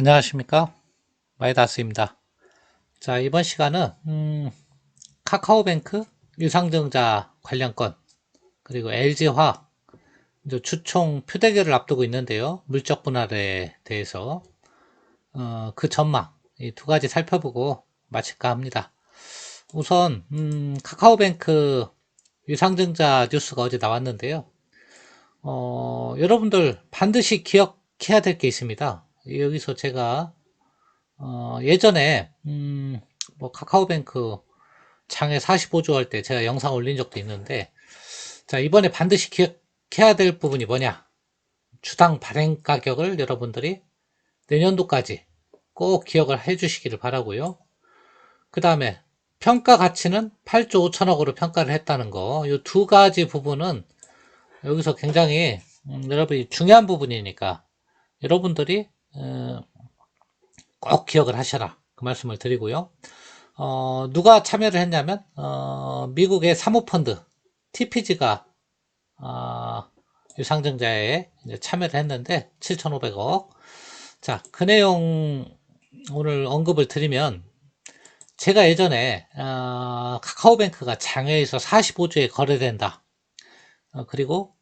안녕하십니까? 마이다스입니다. 자 이번 시간은 음, 카카오뱅크 유상증자 관련 건 그리고 LG화 이제 주총 표대결을 앞두고 있는데요. 물적 분할에 대해서 어, 그 전망 이 두 가지 살펴보고 마칠까 합니다. 우선 음, 카카오뱅크 유상증자 뉴스가 어제 나왔는데요. 어, 여러분들 반드시 기억해야 될 게 있습니다 여기서 제가 어, 예전에 음, 뭐 카카오뱅크 장에 45조 할 때 제가 영상 올린 적도 있는데 자 이번에 반드시 기억해야 될 부분이 뭐냐? 주당 발행 가격을 여러분들이 내년도까지 꼭 기억을 해 주시기를 바라고요. 그 다음에 평가 가치는 8조 5천억으로 평가를 했다는 거. 이 두 가지 부분은 여기서 굉장히 음, 여러분이 중요한 부분이니까 여러분들이 어, 꼭 기억을 하셔라. 그 말씀을 드리고요. 어, 누가 참여를 했냐면, 어, 미국의 사모펀드, TPG가, 어, 유상증자에 참여를 했는데, 7,500억. 자, 그 내용 오늘 언급을 드리면, 제가 예전에, 어, 카카오뱅크가 장외에서 45조에 거래된다. 어, 그리고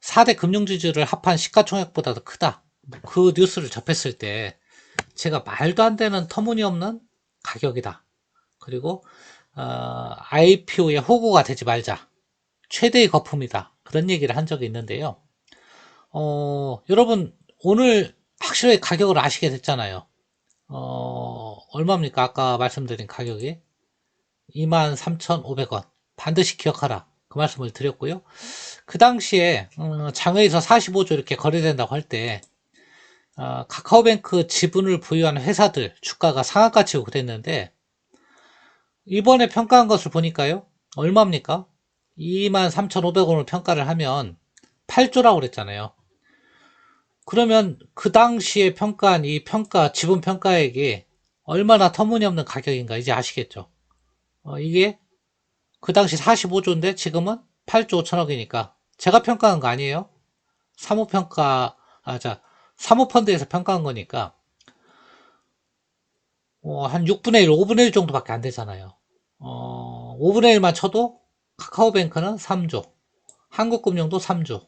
4대 금융지주를 합한 시가총액보다도 크다. 그 뉴스를 접했을 때 제가 말도 안 되는 터무니없는 가격이다. 그리고 어, IPO의 호구가 되지 말자. 최대의 거품이다. 그런 얘기를 한 적이 있는데요. 어, 여러분 오늘 확실하게 가격을 아시게 됐잖아요. 어, 얼마입니까? 아까 말씀드린 가격이 23,500원. 반드시 기억하라. 그 말씀을 드렸고요. 그 당시에 음, 장외에서 45조 이렇게 거래된다고 할 때 어, 카카오뱅크 지분을 보유하는 회사들 주가가 상한가 치고 그랬는데 이번에 평가한 것을 보니까요 얼마입니까? 23,500원을 평가를 하면 8조라고 그랬잖아요. 그러면 그 당시에 평가한 이 평가 지분 평가액이 얼마나 터무니없는 가격인가 이제 아시겠죠? 어, 이게 그 당시 45조인데 지금은 8조 5천억이니까 제가 평가한 거 아니에요? 사모평가 아 자 사모펀드에서 평가한 거니까 어, 한 6분의 1, 5분의 1 정도밖에 안 되잖아요. 어, 5분의 1만 쳐도 카카오뱅크는 3조, 한국금융도 3조,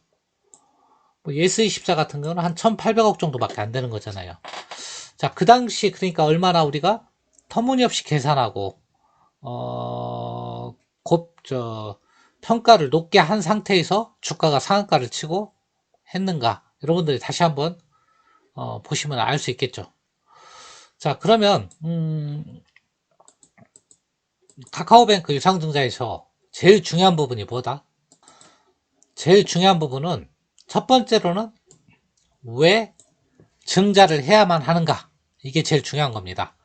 뭐 예스24 같은 경우는 한 1,800억 정도밖에 안 되는 거잖아요. 자, 그 당시 그러니까 얼마나 우리가 터무니없이 계산하고 어, 곧, 저, 평가를 높게 한 상태에서 주가가 상한가를 치고 했는가. 여러분들이 다시 한번 어, 보시면 알 수 있겠죠. 자, 그러면, 음, 카카오뱅크 유상증자에서 제일 중요한 부분이 뭐다? 제일 중요한 부분은 첫 번째로는 왜 증자를 해야만 하는가? 이게 제일 중요한 겁니다.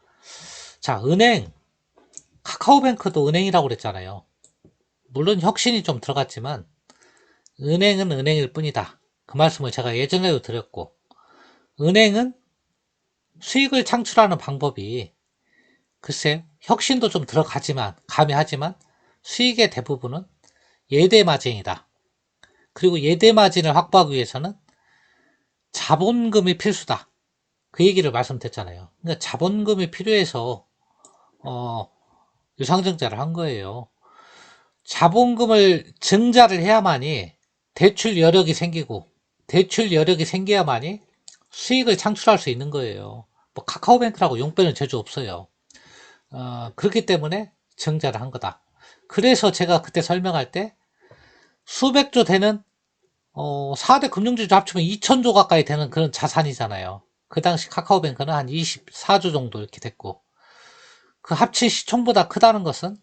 자, 은행, 카카오뱅크도 은행이라고 그랬잖아요. 물론 혁신이 좀 들어갔지만, 은행은 은행일 뿐이다. 그 말씀을 제가 예전에도 드렸고, 은행은 수익을 창출하는 방법이 글쎄 혁신도 좀 들어가지만 가미하지만 수익의 대부분은 예대 마진이다. 그리고 예대 마진을 확보하기 위해서는 자본금이 필수다. 그 얘기를 말씀드렸잖아요. 그러니까 자본금이 필요해서 어, 유상증자를 한 거예요. 자본금을 증자를 해야만이 대출 여력이 생기고 대출 여력이 생겨야만이 수익을 창출할 수 있는 거예요. 뭐 카카오뱅크라고 용 빼는 재주 없어요. 어, 그렇기 때문에 증자를 한 거다. 그래서 제가 그때 설명할 때 수백조 되는 어, 4대 금융지주 합치면 2천조 가까이 되는 그런 자산이잖아요. 그 당시 카카오뱅크는 한 24조 정도 이렇게 됐고 그 합친 시총보다 크다는 것은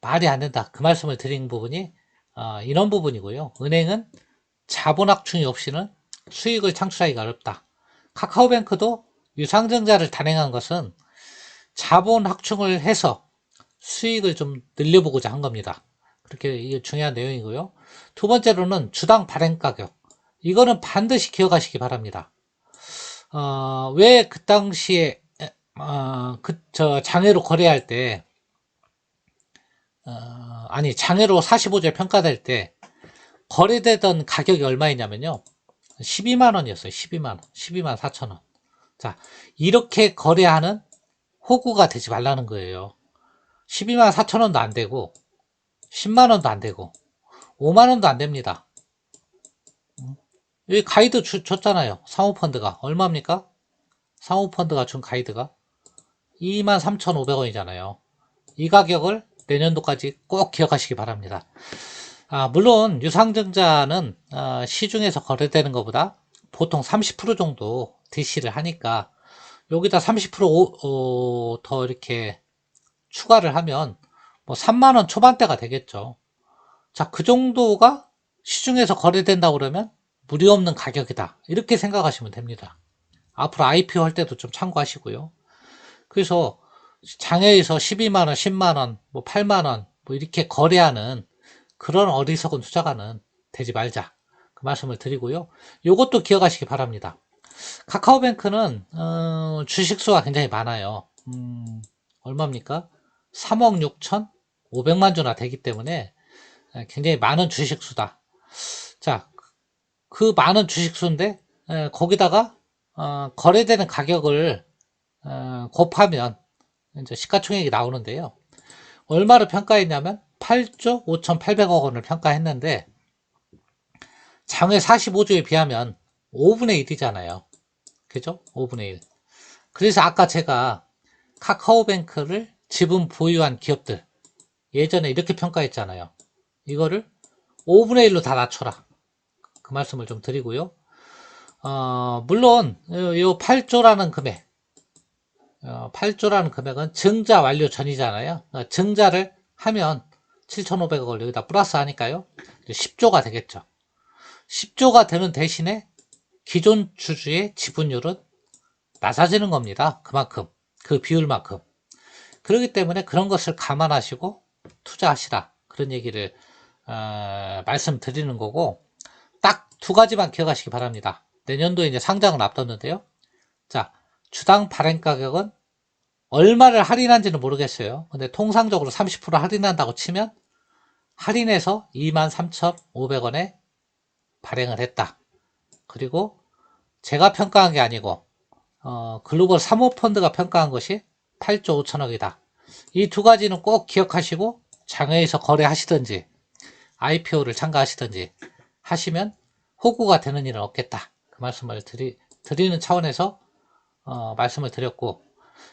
말이 안 된다. 그 말씀을 드린 부분이 어, 이런 부분이고요. 은행은 자본 확충이 없이는 수익을 창출하기가 어렵다. 카카오뱅크도 유상증자를 단행한 것은 자본 확충을 해서 수익을 좀 늘려보고자 한 겁니다. 그렇게 이게 중요한 내용이고요. 두 번째로는 주당 발행 가격. 이거는 반드시 기억하시기 바랍니다. 어, 왜 그 당시에 어, 그 저 장애로 거래할 때 어, 아니 장애로 45제 평가될 때 거래되던 가격이 얼마이냐면요. 12만 원이었어요. 12만 원. 12만 4천 원. 자, 이렇게 거래하는 호구가 되지 말라는 거예요. 12만 4천 원도 안 되고, 10만 원도 안 되고, 5만 원도 안 됩니다. 음. 여기 가이드 주, 줬잖아요. 사모펀드가. 얼마입니까? 사모펀드가 준 가이드가 23,500원이잖아요. 이 가격을 내년도까지 꼭 기억하시기 바랍니다. 아, 물론 유상증자는 아, 시중에서 거래되는 것보다 보통 30% 정도 DC를 하니까 여기다 30% 오- 어, 더 이렇게 추가를 하면 뭐 3만원 초반대가 되겠죠. 자, 그 정도가 시중에서 거래된다고 그러면 무리 없는 가격이다. 이렇게 생각하시면 됩니다. 앞으로 IPO 할 때도 좀 참고하시고요. 그래서 장외에서 12만원, 10만원, 뭐 8만원, 뭐 이렇게 거래하는 그런 어리석은 투자가는 되지 말자. 그 말씀을 드리고요. 요것도 기억하시기 바랍니다. 카카오뱅크는, 어, 주식수가 굉장히 많아요. 음, 얼마입니까? 3억 6천 5백만 주나 되기 때문에 굉장히 많은 주식수다. 자, 그 많은 주식수인데, 에, 거기다가, 어, 거래되는 가격을, 어, 곱하면, 이제 시가총액이 나오는데요. 얼마를 평가했냐면, 8조 5,800억 원을 평가했는데, 장외 45조에 비하면 5분의 1이잖아요. 그죠? 5분의 1. 그래서 아까 제가 카카오뱅크를 지분 보유한 기업들, 예전에 이렇게 평가했잖아요. 이거를 5분의 1로 다 낮춰라. 그 말씀을 좀 드리고요. 어, 물론, 요, 요 8조라는 금액, 어, 8조라는 금액은 증자 완료 전이잖아요. 어, 증자를 하면 7,500억을 여기다 플러스 하니까요. 10조가 되겠죠. 10조가 되는 대신에 기존 주주의 지분율은 낮아지는 겁니다. 그만큼. 그 비율만큼. 그렇기 때문에 그런 것을 감안하시고 투자하시라. 그런 얘기를 어, 말씀드리는 거고 딱 두 가지만 기억하시기 바랍니다. 내년도에 이제 상장을 앞뒀는데요. 자, 주당 발행 가격은 얼마를 할인한지는 모르겠어요. 근데 통상적으로 30% 할인한다고 치면 할인해서 23,500원에 발행을 했다. 그리고 제가 평가한 게 아니고 어, 글로벌 사모펀드가 평가한 것이 8조 5천억이다. 이 두 가지는 꼭 기억하시고 장외에서 거래하시든지 IPO를 참가하시든지 하시면 호구가 되는 일은 없겠다. 그 말씀을 드리, 드리는 차원에서 어, 말씀을 드렸고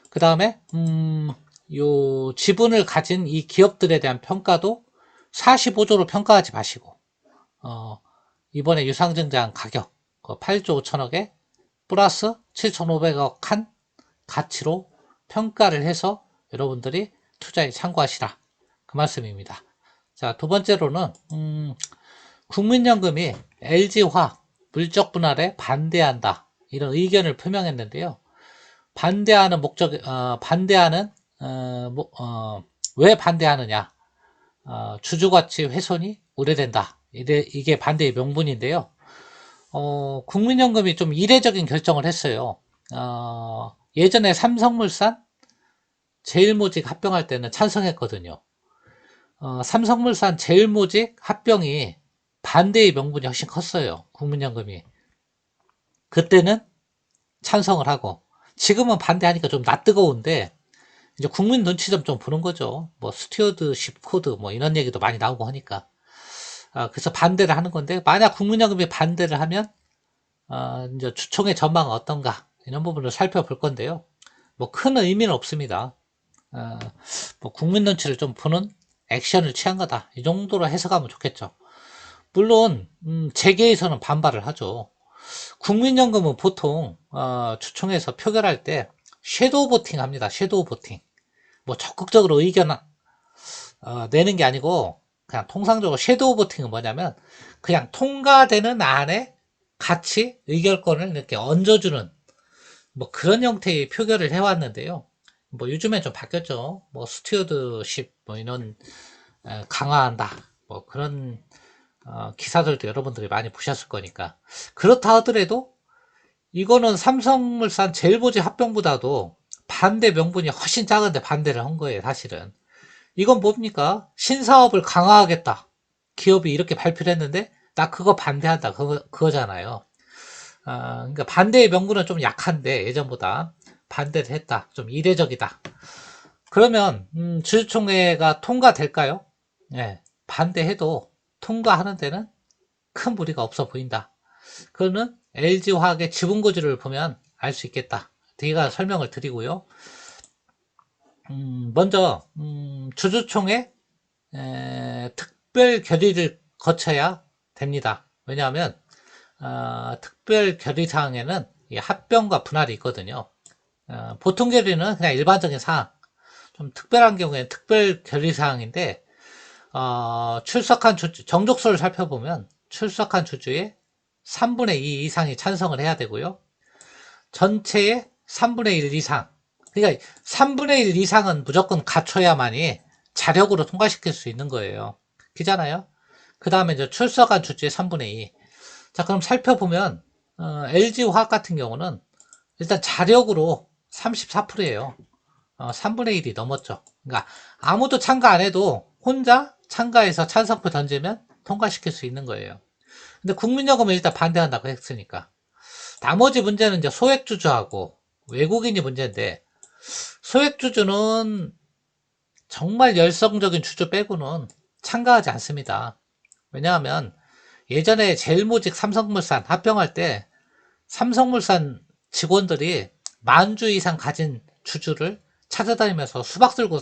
그 다음에 음, 요 지분을 가진 이 기업들에 대한 평가도 45조로 평가하지 마시고 어, 이번에 유상증자한 가격 8조 5천억에 플러스 7,500억 한 가치로 평가를 해서 여러분들이 투자에 참고하시라 그 말씀입니다. 자, 두 번째로는 음, 국민연금이 LG화 물적 분할에 반대한다 이런 의견을 표명했는데요. 반대하는 목적, 어, 반대하는 어, 뭐, 어, 왜 반대하느냐? 어, 주주가치 훼손이 우려된다. 이게, 이게 반대의 명분인데요. 어, 국민연금이 좀 이례적인 결정을 했어요. 어, 예전에 삼성물산 제일모직 합병할 때는 찬성했거든요. 어, 삼성물산 제일모직 합병이 반대의 명분이 훨씬 컸어요. 국민연금이. 그때는 찬성을 하고, 지금은 반대하니까 좀 낯뜨거운데, 이제 국민 눈치 좀 좀 보는 거죠. 뭐, 스튜어드십 코드, 뭐, 이런 얘기도 많이 나오고 하니까. 아, 그래서 반대를 하는 건데, 만약 국민연금이 반대를 하면, 어, 이제 주총의 전망은 어떤가, 이런 부분을 살펴볼 건데요. 뭐, 큰 의미는 없습니다. 어, 뭐, 국민 눈치를 좀 보는 액션을 취한 거다. 이 정도로 해석하면 좋겠죠. 물론, 음, 재계에서는 반발을 하죠. 국민연금은 보통, 어, 주총에서 표결할 때, 섀도우 보팅 합니다. 섀도우 보팅. 뭐 적극적으로 의견, 어, 내는 게 아니고, 그냥 통상적으로 섀도우 보팅은 뭐냐면, 그냥 통과되는 안에 같이 의결권을 이렇게 얹어주는, 뭐 그런 형태의 표결을 해왔는데요. 뭐 요즘엔 좀 바뀌었죠. 뭐 스튜어드십, 뭐 이런, 에, 강화한다. 뭐 그런, 어, 기사들도 여러분들이 많이 보셨을 거니까. 그렇다 하더라도 이거는 삼성물산 제일보지 합병보다도 반대 명분이 훨씬 작은데 반대를 한 거예요, 사실은. 이건 뭡니까? 신사업을 강화하겠다. 기업이 이렇게 발표를 했는데, 나 그거 반대한다. 그거, 그거잖아요. 아, 그러니까 반대의 명분은 좀 약한데 예전보다 반대를 했다. 좀 이례적이다. 그러면 음, 주주총회가 통과될까요? 예, 반대해도 통과하는 데는 큰 무리가 없어 보인다. 그거는 LG화학의 지분고지를 보면 알 수 있겠다. 뒤가 설명을 드리고요. 음, 먼저 음, 주주총회 에, 특별 결의를 거쳐야 됩니다. 왜냐하면 어, 특별 결의 사항에는 이 합병과 분할이 있거든요. 어, 보통 결의는 그냥 일반적인 사항, 좀 특별한 경우에는 특별 결의 사항인데 어, 출석한 주주, 정족수를 살펴보면 출석한 주주의 3분의 2 이상이 찬성을 해야 되고요. 전체의 3분의 1 이상, 그러니까 3분의 1 이상은 무조건 갖춰야만이 자력으로 통과시킬 수 있는 거예요. 그잖아요. 그 다음에 이제 출석한 주주의 3분의 2. 자, 그럼 살펴보면, 어, LG화학 같은 경우는 일단 자력으로 34%예요. 어, 3분의 1이 넘었죠. 그러니까 아무도 참가 안 해도 혼자 참가해서 찬성표 던지면 통과시킬 수 있는 거예요. 근데 국민연금은 일단 반대한다고 했으니까. 나머지 문제는 이제 소액주주하고 외국인이 문제인데, 소액주주는 정말 열성적인 주주 빼고는 참가하지 않습니다. 왜냐하면 예전에 제일모직 삼성물산 합병할 때 삼성물산 직원들이 만 주 이상 가진 주주를 찾아다니면서 수박 들고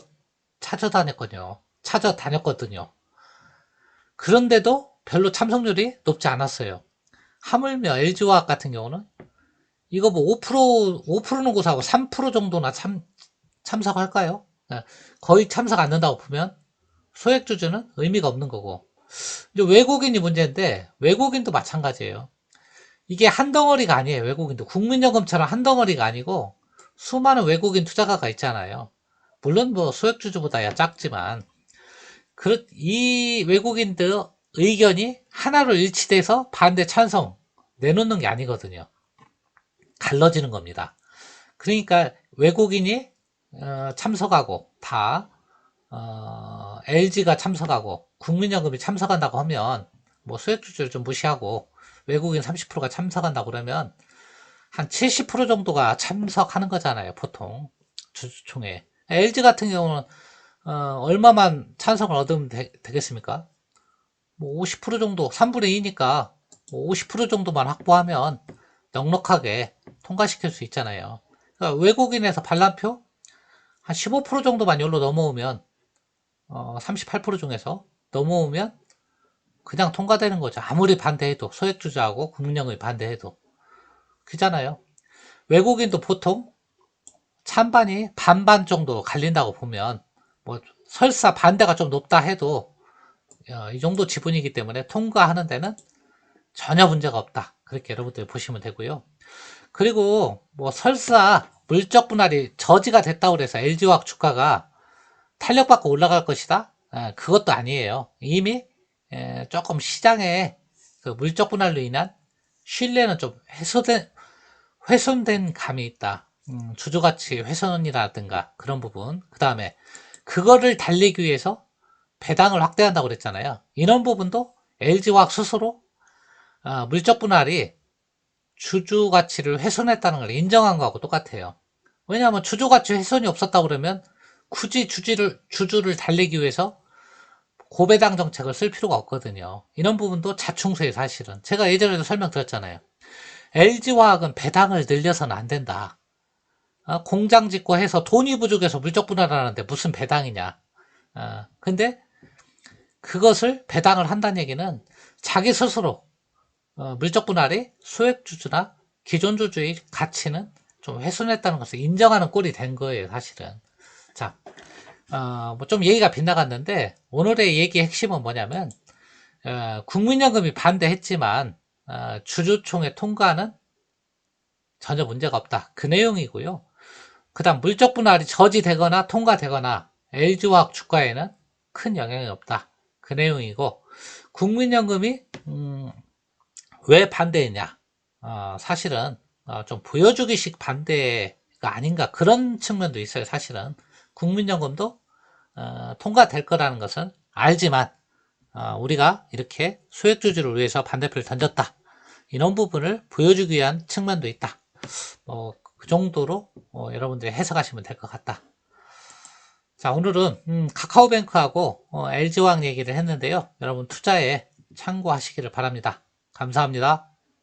찾아다녔거든요. 찾아다녔거든요. 그런데도 별로 참석률이 높지 않았어요. 하물며 LG화학 같은 경우는 이거 뭐 5%, 5%는 고사하고 3% 정도나 참, 참석할까요? 네, 거의 참석 안 된다고 보면 소액주주는 의미가 없는 거고. 이제 외국인이 문제인데 외국인도 마찬가지예요. 이게 한 덩어리가 아니에요. 외국인도 국민연금처럼 한 덩어리가 아니고 수많은 외국인 투자가가 있잖아요. 물론 뭐 소액주주보다야 작지만 그, 이 외국인들 의견이 하나로 일치돼서 반대 찬성 내놓는 게 아니거든요. 갈라지는 겁니다. 그러니까 외국인이 어, 참석하고 다 어, LG가 참석하고 국민연금이 참석한다고 하면 뭐 수액 주주를 좀 무시하고 외국인 30%가 참석한다고 그러면 한 70% 정도가 참석하는 거잖아요 보통 주주총회 LG 같은 경우는 어, 얼마만 찬성을 얻으면 되, 겠습니까 뭐 50% 정도 3분의 2니까 뭐 50% 정도만 확보하면 넉넉하게 통과시킬 수 있잖아요 그러니까 외국인에서 반란표 한 15% 정도만 열로 넘어오면 어, 38% 중에서 넘어오면 그냥 통과되는 거죠. 아무리 반대해도 소액주주하고 국민연금이 반대해도 그잖아요. 외국인도 보통 찬반이 반반 정도 갈린다고 보면 뭐 설사 반대가 좀 높다 해도 어, 이 정도 지분이기 때문에 통과하는 데는 전혀 문제가 없다. 그렇게 여러분들 보시면 되고요. 그리고 뭐 설사 물적 분할이 저지가 됐다고 해서 LG화학 주가가 탄력받고 올라갈 것이다? 아, 그것도 아니에요. 이미 조금 시장에 그 물적 분할로 인한 신뢰는 좀 훼손된, 훼손된 감이 있다. 음, 주주가치 훼손이라든가 그런 부분. 그 다음에 그거를 달리기 위해서 배당을 확대한다고 그랬잖아요. 이런 부분도 LG화학 스스로 어, 물적 분할이 주주 가치를 훼손했다는 걸 인정한 거하고 똑같아요. 왜냐하면 주주 가치 훼손이 없었다 그러면 굳이 주주를 주주를 달리기 위해서 고배당 정책을 쓸 필요가 없거든요. 이런 부분도 자충수의 사실은 제가 예전에도 설명드렸잖아요. LG화학은 배당을 늘려서는 안 된다. 어, 공장 짓고 해서 돈이 부족해서 물적 분할하는데 무슨 배당이냐. 어, 근데 그것을 배당을 한다는 얘기는 자기 스스로 어, 물적 분할이 소액 주주나 기존 주주의 가치는 좀 훼손했다는 것을 인정하는 꼴이 된 거예요, 사실은. 자, 어, 뭐 좀 얘기가 빗나갔는데 오늘의 얘기 핵심은 뭐냐면 어, 국민연금이 반대했지만 어, 주주총회 통과는 전혀 문제가 없다. 그 내용이고요. 그 다음 물적 분할이 저지되거나 통과되거나 LG화학 주가에는 큰 영향이 없다. 그 내용이고 국민연금이 음, 왜 반대했냐? 어, 사실은 어, 좀 보여주기식 반대가 아닌가 그런 측면도 있어요. 사실은 국민연금도 어, 통과될 거라는 것은 알지만 어, 우리가 이렇게 소액 주주를 위해서 반대표를 던졌다. 이런 부분을 보여주기 위한 측면도 있다. 뭐, 그 정도로 어, 여러분들이 해석하시면 될 것 같다. 자, 오늘은 음, 카카오뱅크하고 어, LG화학 얘기를 했는데요. 여러분 투자에 참고하시기를 바랍니다. 감사합니다.